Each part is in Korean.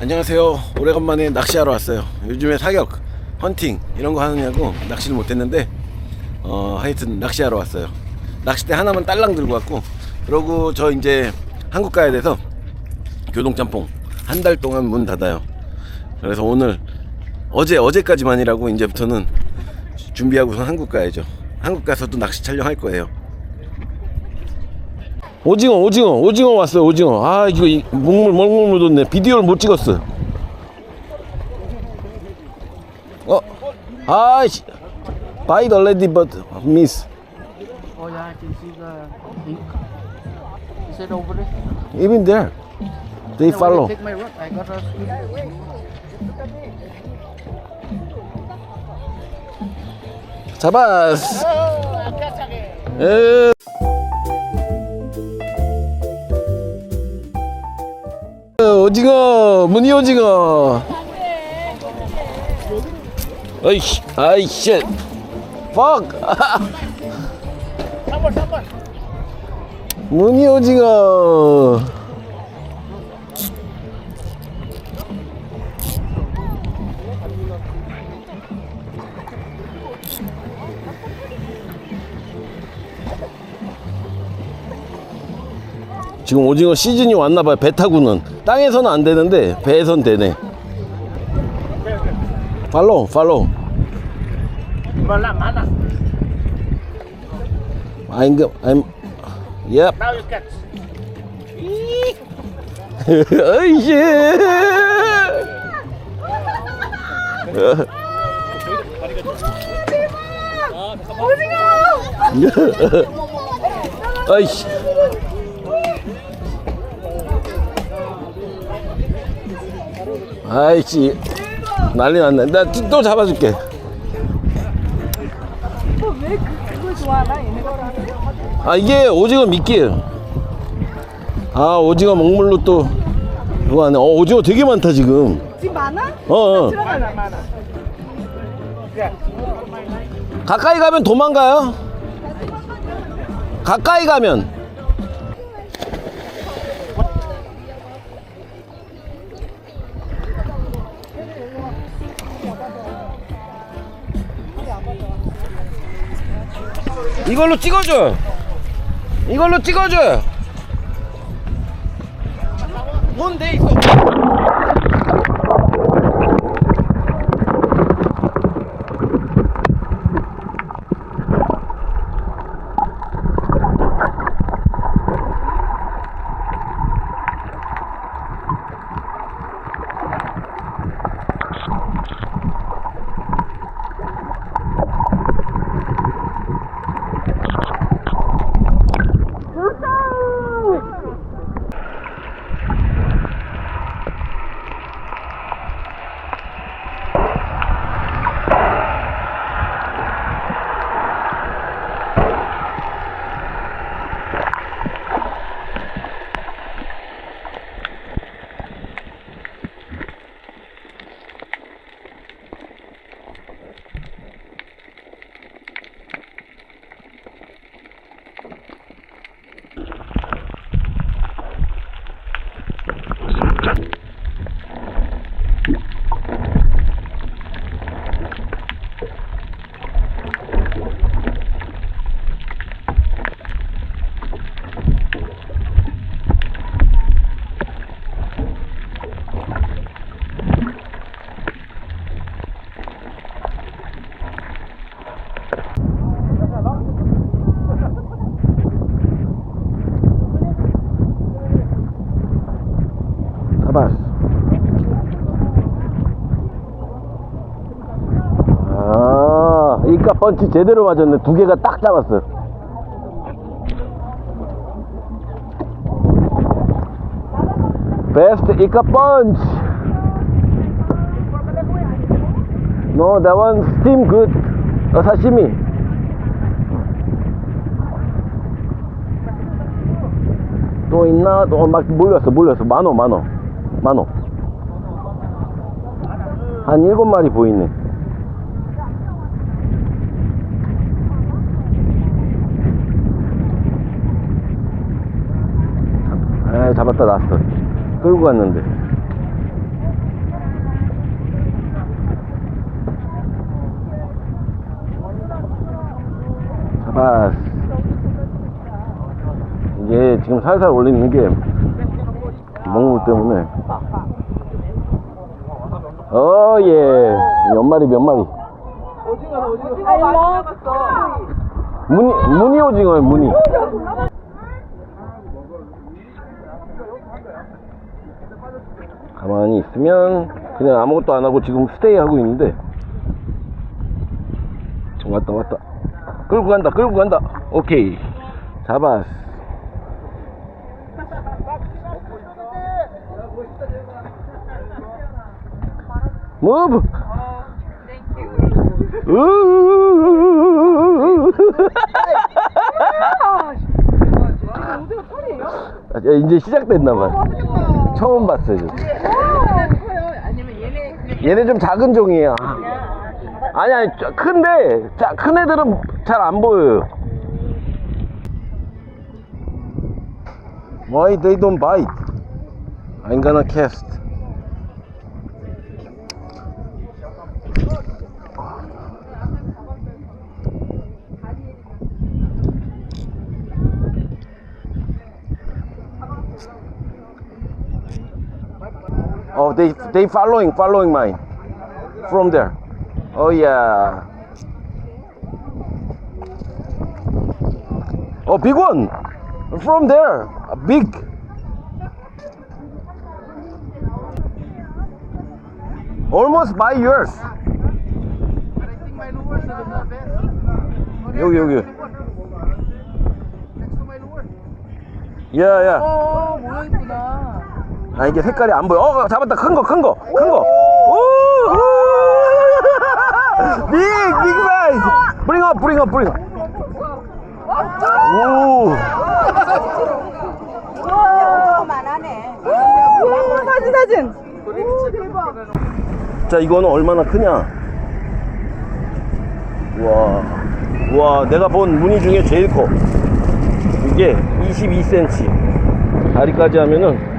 안녕하세요. 오래간만에 낚시하러 왔어요. 요즘에 사격, 헌팅 이런 거 하느냐고 낚시를 못했는데 어 하여튼 낚시하러 왔어요. 낚싯대 하나만 딸랑 들고 왔고 그러고 저 이제 한국 가야 돼서 교동짬뽕 한 달 동안 문 닫아요. 그래서 오늘 어제 어제까지만이라고 이제부터는 준비하고서 한국 가야죠. 한국 가서도 낚시 촬영할 거예요. 오징어 오징어 오징어 왔어요 오징어 아 이거 이- 먹물 먹물 묻었네 비디오를 못 찍었어 어 아이씨 bite already but miss Oh yeah, I can see the ink. Is it over there? even there they Yeah, follow Take my rod. I got a. 잡았어 에. 오징어 무늬 오징어 어이씨 아이씨 fuck 무늬 오징어 지금 오징어 시즌이 왔나봐요 배 타고는. 땅에서는 안 되는데 배에선 되네. 팔로우 팔로우? I'm I'm yep. Now you catch. 어이씨 어이씨 아이씨 난리 났네. 나 또 잡아줄게 왜 그, 그걸 좋아하나 얘네가 아 이게 오징어 미끼예요. 아 오징어 먹물로 또 그거 하네. 어 오징어 되게 많다 지금. 지금 많아? 어, 어. 들어가나 가까이 가면 도망가요? 가까이 가면. 이걸로 찍어줘 이걸로 찍어줘 뭔데 있어 잡았어. 아, 이까 펀치 제대로 맞았네. 두 개가 딱 잡았어. 베스트 이까 펀치. No, that one steam good. 어, 사시미. 또 있나? 또 막 몰렸어, 몰렸어. 만원, 만원. 만원. 한 일곱 마리 보이네. 아, 잡았다, 놨어. 끌고 갔는데. 잡았어. 이게 지금 살살 올리는 게 먹물 때문에. 어, 예. 몇 마리, 몇 마리. I love 무늬, 무늬 오징어요, 무늬. 가만히 있으면 그냥 아무것도 안 하고 지금 스테이 하고 있는데. 왔다, 왔다. 끌고 간다, 끌고 간다. 오케이. 잡았어. 무브! 오징어 아, 이제 시작됐나봐. 처음 봤어요. 저. 얘네 얘네 좀 작은 종이에요. 아니, 아니, 저- 큰데, 자, 큰 애들은 잘 안 보여요. Why they don't bite? I'm gonna cast. Oh, they they following following mine from there. Oh yeah. Oh, big one from there. A big. Almost by yours. 여기 여기. 야야. 아 이게 색깔이 안 보여. 어 잡았다. 큰 거, 큰 거, 큰 거. 오, 오. 빅, 빅 사이즈. Bring up, bring up, bring up. 오. 오 사진 사진 자 이거는 얼마나 크냐? 와, 와 내가 본 무늬 중에 제일 커. 이게 22cm. 다리까지 하면은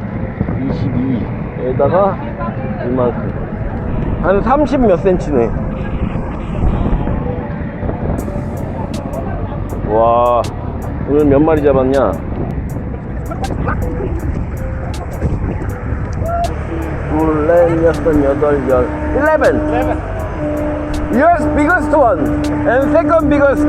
22에다가 이만큼. 한 30몇 cm네. 와, 오늘 몇 마리 잡았냐? 둘, 넷, 여섯, 여덟, 열, 11. Yours biggest one and second biggest.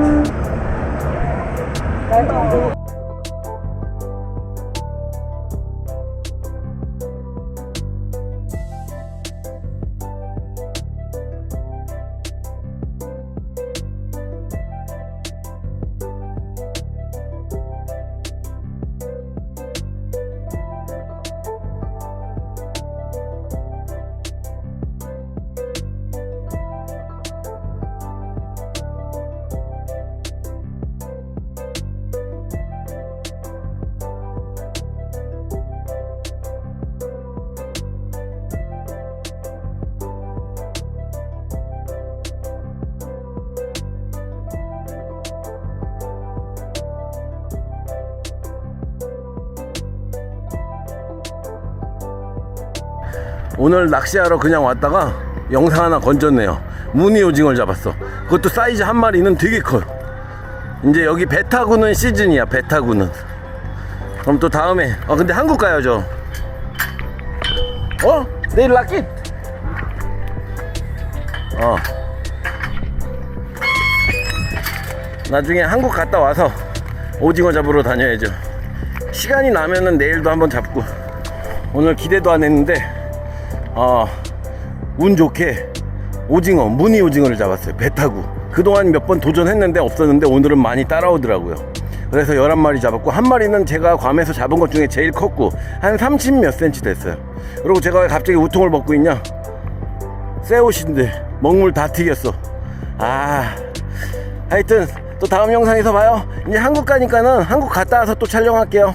오늘 낚시하러 그냥 왔다가 영상 하나 건졌네요. 무늬 오징어를 잡았어. 그것도 사이즈 한 마리는 되게 커요. 이제 여기 배 타고는 시즌이야, 배 타고는. 그럼 또 다음에, 어, 근데 한국 가야죠. 어? 내일 락깃? 어. 나중에 한국 갔다 와서 오징어 잡으러 다녀야죠. 시간이 나면은 내일도 한번 잡고. 오늘 기대도 안 했는데, 어, 운 좋게 오징어, 무늬 오징어를 잡았어요. 배 타고. 그동안 몇 번 도전했는데 없었는데 오늘은 많이 따라오더라고요. 그래서 11마리 잡았고, 한 마리는 제가 괌에서 잡은 것 중에 제일 컸고, 한 30 몇 센치 됐어요. 그리고 제가 왜 갑자기 우통을 벗고 있냐? 새 옷인데, 먹물 다 튀겼어. 아, 하여튼, 또 다음 영상에서 봐요. 이제 한국 가니까는 한국 갔다 와서 또 촬영할게요.